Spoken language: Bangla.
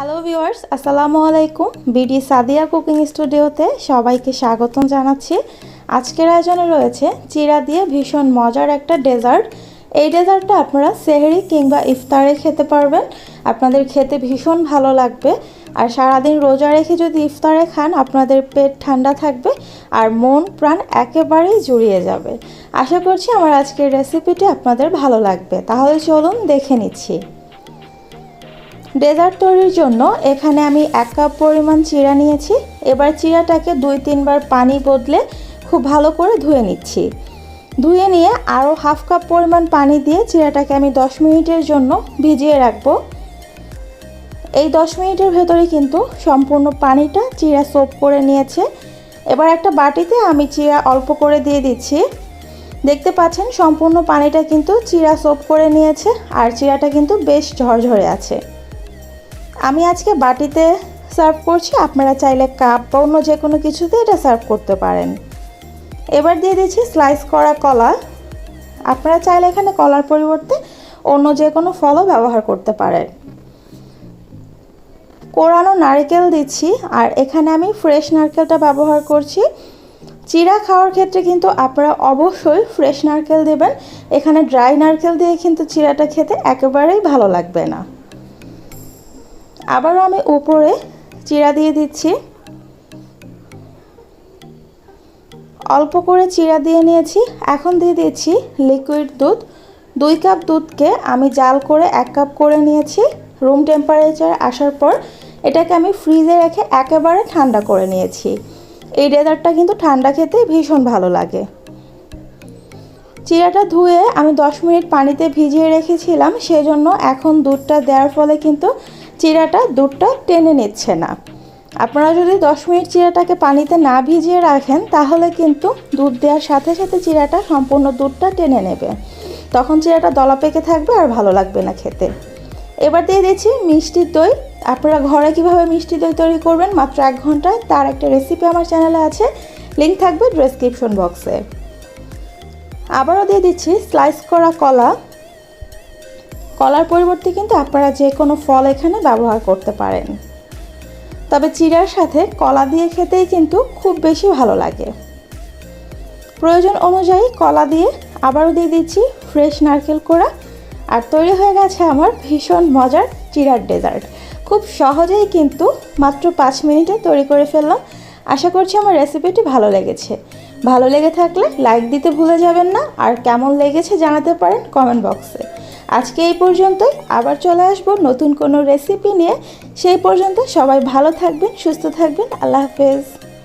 হ্যালো ভিউয়ার্স আসসালামু আলাইকুম বিডি সাদিয়া কুকিং স্টুডিওতে সবাইকে স্বাগতম জানাচ্ছি। আজকের আয়োজনে রয়েছে চিরা দিয়ে ভীষণ মজার একটা ডেজার্ট। এই ডেজার্টটা আপনারা সেহরি কিংবা ইফতারে খেতে পারবেন। আপনাদের খেতে ভীষণ ভালো লাগবে। আর সারাদিন রোজা রেখে যদি ইফতারে খান, আপনাদের পেট ঠান্ডা থাকবে আর মন, প্রাণ একেবারেই জুড়িয়ে যাবে। আশা করছি আমার আজকের রেসিপিটি আপনাদের ভালো লাগবে। তাহলে চলুন দেখে নিচ্ছি। ডেজার্ট তৈরির জন্য এখানে আমি এক কাপ পরিমাণ চিরা নিয়েছি। এবার চিরাটাকে দুই তিনবার পানি বদলে খুব ভালো করে ধুয়ে নিচ্ছি। ধুয়ে নিয়ে আরও হাফ কাপ পরিমাণ পানি দিয়ে চিরাটাকে আমি দশ মিনিটের জন্য ভিজিয়ে রাখব। এই দশ মিনিটের ভেতরে কিন্তু সম্পূর্ণ পানিটা চিরা সোপ করে নিয়েছে। এবার একটা বাটিতে আমি চিরা অল্প করে দিয়ে দিচ্ছি। দেখতে পাচ্ছেন সম্পূর্ণ পানিটা কিন্তু চিরা সোপ করে নিয়েছে আর চিরাটা কিন্তু বেশ ঝরঝরে আছে। আমি আজকে বাটিতে সার্ভ করছি। আপনারা চাইলে কাপ বা অন্য যে কোনো কিছুতে এটা সার্ভ করতে পারেন। এবার দিয়ে দিচ্ছি স্লাইস করা কলা। আপনারা চাইলে এখানে কলার পরিবর্তে অন্য যে কোনো ফলও ব্যবহার করতে পারেন। কোরানো নারকেল দিচ্ছি, আর এখানে আমি ফ্রেশ নারকেলটা ব্যবহার করছি। চিরা খাওয়ার ক্ষেত্রে কিন্তু আপনারা অবশ্যই ফ্রেশ নারকেল দেবেন। এখানে ড্রাই নারকেল দিয়ে কিন্তু চিরাটা খেতে একেবারেই ভালো লাগবে না। আবারও আমি উপরে চিরা দিয়ে দিচ্ছি। অল্প করে চিরা দিয়ে নিয়েছি। এখন দিয়ে দিচ্ছি লিকুইড দুধ। দুই কাপ দুধকে আমি জাল করে এক কাপ করে নিয়েছি। রুম টেম্পারেচার আসার পর এটাকে আমি ফ্রিজে রেখে একেবারে ঠান্ডা করে নিয়েছি। এই ডেজার্টটা কিন্তু ঠান্ডা খেতে ভীষণ ভালো লাগে। চিরাটা ধুয়ে আমি দশ মিনিট পানিতে ভিজিয়ে রেখেছিলাম, সেজন্য এখন দুধটা দেওয়ার ফলে কিন্তু চিরাটা দুধটা টেনে নিচ্ছে না। আপনারা যদি দশ মিনিট চিরাটাকে পানিতে না ভিজিয়ে রাখেন, তাহলে কিন্তু দুধ দেওয়ার সাথে সাথে চিরাটা সম্পূর্ণ দুধটা টেনে নেবে। তখন চিরাটা দলা পেকে থাকবে আর ভালো লাগবে না খেতে। এবার দিয়ে দিচ্ছি মিষ্টির দই। আপনারা ঘরে কীভাবে মিষ্টি দই তৈরি করবেন মাত্র এক ঘন্টায়, তার একটা রেসিপি আমার চ্যানেলে আছে। লিঙ্ক থাকবে ডেসক্রিপশন বক্সে আবারও দিয়ে দিচ্ছি স্লাইস করা কলা। কলার পরিবর্তে কিন্তু আপনারা যে কোনো ফল এখানে ব্যবহার করতে পারেন। তবে চিড়ার সাথে কলা দিয়ে খেতেই কিন্তু খুব বেশি ভালো লাগে। প্রয়োজন অনুযায়ী কলা দিয়ে আবারও দিয়ে দিচ্ছি ফ্রেশ নারকেল কোড়া। আর তৈরি হয়ে গেছে আমার ভীষণ মজার চিড়ার ডেজার্ট। খুব সহজেই কিন্তু মাত্র পাঁচ মিনিটে তৈরি করে ফেললাম। আশা করছি আমার রেসিপিটি ভালো লেগেছে। ভালো লেগে থাকলে লাইক দিতে ভুলে যাবেন না। আর কেমন লেগেছে জানাতে পারেন কমেন্ট বক্সে। আজকে এই পর্যন্ত আবার চলে আসব নতুন কোনো রেসিপি নিয়ে। সেই পর্যন্ত সবাই ভালো থাকবেন, সুস্থ থাকবেন। আল্লাহ হাফেজ।